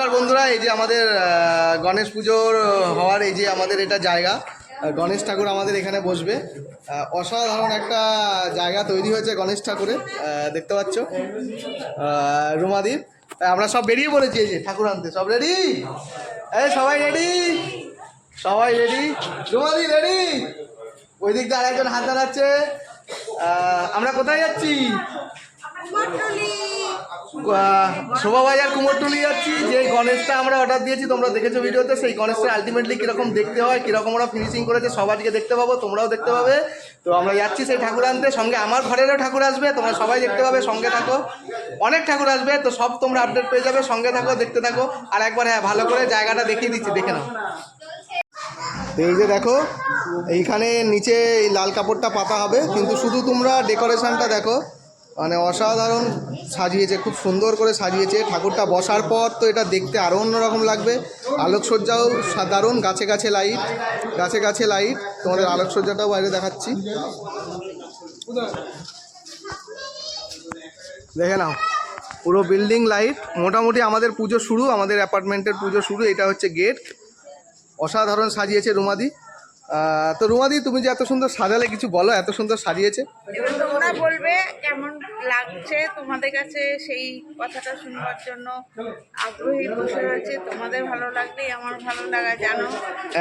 নমস্কার বন্ধুরা, এই যে আমাদের গণেশ পুজোর হওয়ার এই যে আমাদের এটা জায়গা গণেশ ঠাকুর আমাদের এখানে বসবে। অসাধারণ একটা জায়গা তৈরি হয়েছে গণেশ ঠাকুরের দেখতে পাচ্ছ। রুমাদির আমরা সব বেরিয়ে পড়েছি এই যে ঠাকুর আনতে। সব রেডি এই, সবাই রেডি সবাই রেডি রুমাদি রেডি ওই দিক দিয়ে আরেকজন হাত দাঁড়াচ্ছে আমরা কোথায় যাচ্ছি? শোভাবাজার কুমোরটুলি যাচ্ছি, যে গণেশটা আমরা অর্ডার দিয়েছি, তোমরা দেখেছ ভিডিওতে, সেই গণেশটা আলটিমেটলি কীরকম দেখতে হয়, কীরকম ওরা ফিনিশিং করেছে, সব আজকে দেখতে পাবো, তোমরাও দেখতে পাবে। তো আমরা যাচ্ছি সেই ঠাকুর আনতে, সঙ্গে আমার ঘরেরও ঠাকুর আসবে, তোমরা সবাই দেখতে পাবে, সঙ্গে থাকো। অনেক ঠাকুর আসবে, তো সব তোমরা আপডেট পেয়ে যাবে, সঙ্গে থাকো, দেখতে থাকো। আর একবার হ্যাঁ ভালো করে জায়গাটা দেখিয়ে দিচ্ছি, দেখে নাও। এই যে দেখো, এইখানে নিচে লাল কাপড়টা পাতা হবে, কিন্তু শুধু তোমরা ডেকোরেশনটা দেখো। মানে অসাধারণ সাজিয়েছে, খুব সুন্দর করে সাজিয়েছে। ঠাকুরটা বসার পর তো এটা দেখতে আরও অন্যরকম লাগবে। আলোকসজ্জাও সাধারণ গাছে গাছে লাইট, গাছে গাছে লাইট। তোমাদের আলোকসজ্জাটাও বাইরে দেখাচ্ছি। দেখে নাও, পুরো বিল্ডিং লাইট। মোটামুটি আমাদের পুজো শুরু, আমাদের অ্যাপার্টমেন্টের পুজো শুরু। এটা হচ্ছে গেট। অসাধারণ সাজিয়েছে রুমাদি। তো রুমাদি তুমি যে এত সুন্দর সাজালে কিছু বলো এত সুন্দর সাজিয়েছে? এবার তোমরা বলবে কেমন লাগছে তোমাদের কাছে সেই কথাটা শুনবার জন্য। আগ্রহী বসে রয়েছে তোমাদের ভালো লাগলেই আমার ভালো লাগা জানো।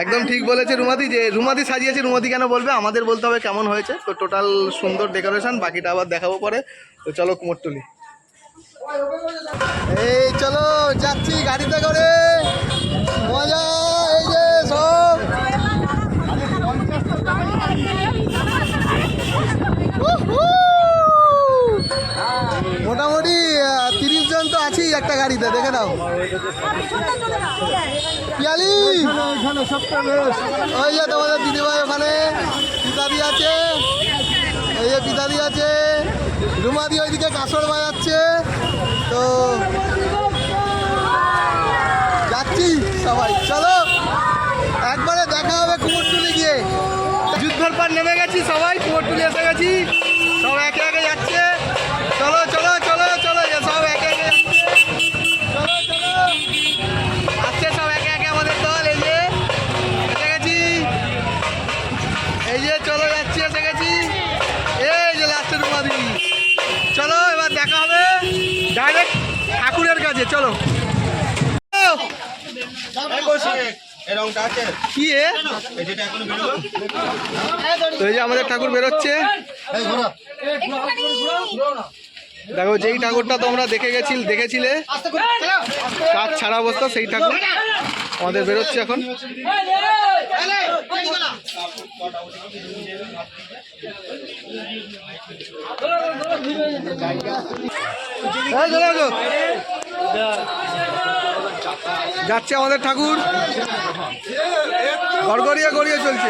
একদম ঠিক বলেছে রুমাদি যে রুমাদি সাজিয়েছে রুমাদি কেন বলবে? আমাদের বলতে হবে কেমন হয়েছে। তো টোটাল সুন্দর ডেকোরেশন বাকিটা আবার দেখাবো পরে। তো চলো কুমোরটুলি। এই চলো যাচ্ছি গাড়িতে করে। নাও পিয়ালি! ওই যে তোমাদের দিদিভাই ওখানে, পিতাদি আছে। এই যে পিতাদি আছে। রুমাদি ওইদিকে কাসর বাজাচ্ছে। তো যাচ্ছি সবাই। চলো, একবারে দেখা হবে কুমোরটুলি গিয়ে। যুদ্ধর পর নেমে গেছি সবাই, কুমোরটুলি এসে গেছি। সব একে কাছে চলো। কি এ? তো এই যে আমাদের ঠাকুর বেরোচ্ছে। দেখো যেই ঠাকুরটা তোমরা দেখে গেছিল দেখেছিলে কাজ ছাড়া অবস্থা সেই ঠাকুর। আমাদের বেরোচ্ছে এখন। এই চলো, চলো। যাচ্ছে আমাদের ঠাকুর। গড়গড়িয়ে গড়িয়ে চলছে।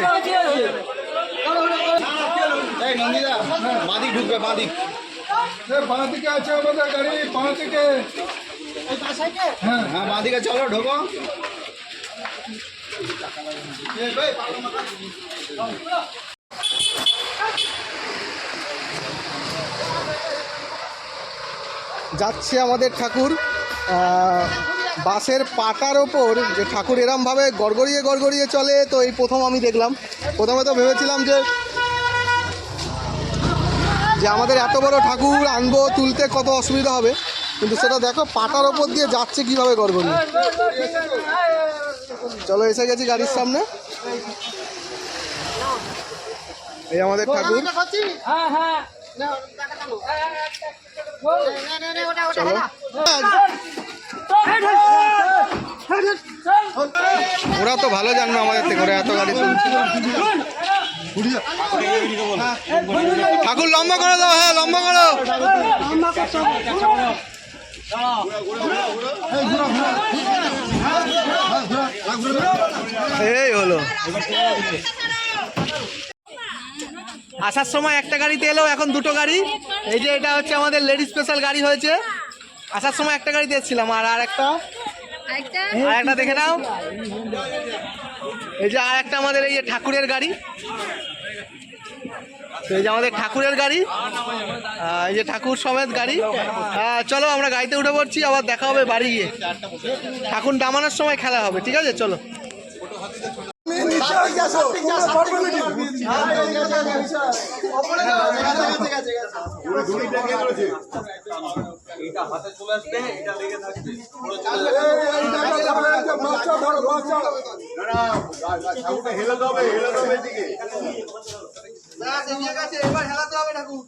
বাঁ দিকে আছে আমাদের গাড়ি বাঁ দিকে। হ্যাঁ বাঁদিকে চলো ঢোকো। যাচ্ছে আমাদের ঠাকুর। বাসের পাটার ওপর যে ঠাকুর এরমভাবে গড়গড়িয়ে গড়গড়িয়ে চলে, তো এই প্রথম আমি দেখলাম। প্রথমে তো ভেবেছিলাম যে যে আমাদের এত বড় ঠাকুর আনব, তুলতে কত অসুবিধা হবে। কিন্তু সেটা দেখো, পাটার ওপর দিয়ে যাচ্ছে কীভাবে গড়গড়িয়ে। চলো, এসে গেছি গাড়ির সামনে। এই আমাদের ঠাকুর। চলো ওরা তো ভালো জানবে আমাদের থেকে, ওরা এত গাড়ি ঠাকুর, লম্বা করে দাও হ্যাঁ লম্বা করো। এই হলো। আসার সময় একটা গাড়িতে এলো এখন দুটো গাড়ি। এই যে এটা হচ্ছে আমাদের লেডি স্পেশাল গাড়ি হয়েছে। আসার সময় একটা গাড়িতে এসেছিলাম আর আর একটা? আর একটা দেখে নাও। এই যে আর একটা আমাদের এই যে ঠাকুরের গাড়ি। তো এই যে আমাদের ঠাকুরের গাড়ি এই যে ঠাকুর সমেত গাড়ি। চলো আমরা গাড়িতে উঠে পড়ছি আবার দেখা হবে বাড়ি গিয়ে। ঠাকুর নামানোর সময় খেলা হবে ঠিক আছে? চলো। বাচ্চা ধরো বাচ্চা এবার হেলাতে হবে ঠাকুর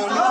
সিধা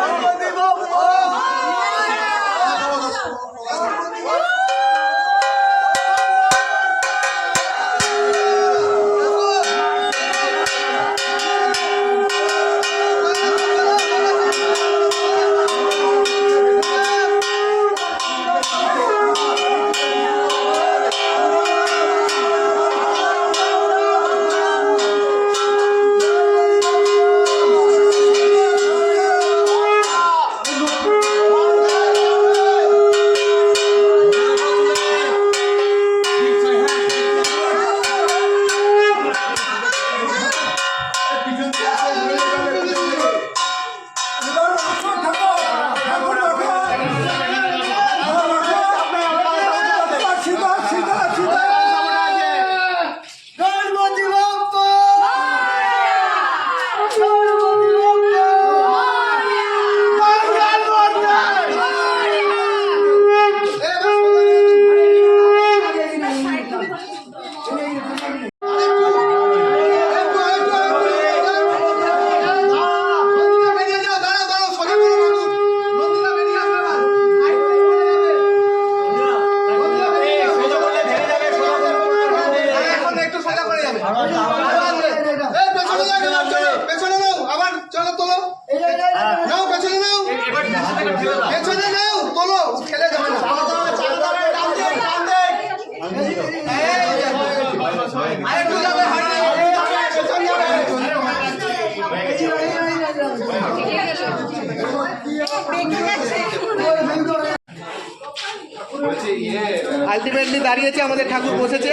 আলটিমেটলি দাঁড়িয়েছে, আমাদের ঠাকুর বসেছে।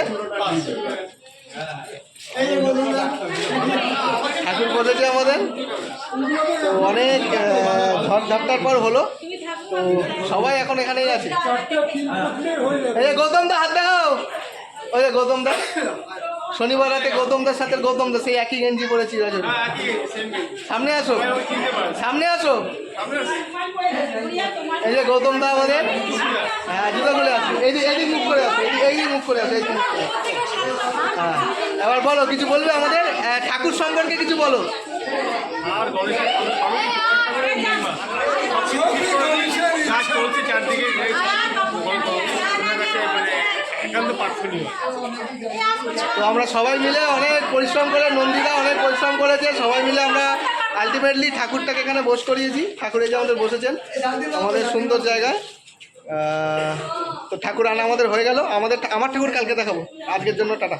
ঠাকুর বসেছে আমাদের। অনেক ঘর ঝাপটার পর হলো। তো সবাই এখন এখানেই আছে। এই যে গৌতম দা, হাত দেখাও। ওই যে গৌতম দা। শনিবার রাতে গৌতম দার সাথে গৌতম দা সেই একই গেঞ্জি পরেছি রজনী সামনে আসো। সামনে আসো। এই যে গৌতম দা আমাদের। হ্যাঁ জুতো খুলে আসো। এই যে এই মুখ করে আসো এই মুখ করে আসো এই করে। হ্যাঁ এবার বলো কিছু বলবে আমাদের? ঠাকুর সম্পর্কে কিছু বলো। আর চারদিকে। একান্ত প্রার্থনীয় তো আমরা সবাই মিলে অনেক পরিশ্রম করে নন্দিতা অনেক পরিশ্রম করেছে সবাই মিলে আমরা আলটিমেটলি ঠাকুরটাকে এখানে বস করিয়েছি। ঠাকুর এই যে আমাদের বসেছেন আমাদের সুন্দর জায়গায়। তো ঠাকুর আনা আমাদের হয়ে গেল। আমাদের আমার ঠাকুর কালকে দেখাবো। আজকের জন্য টাটা।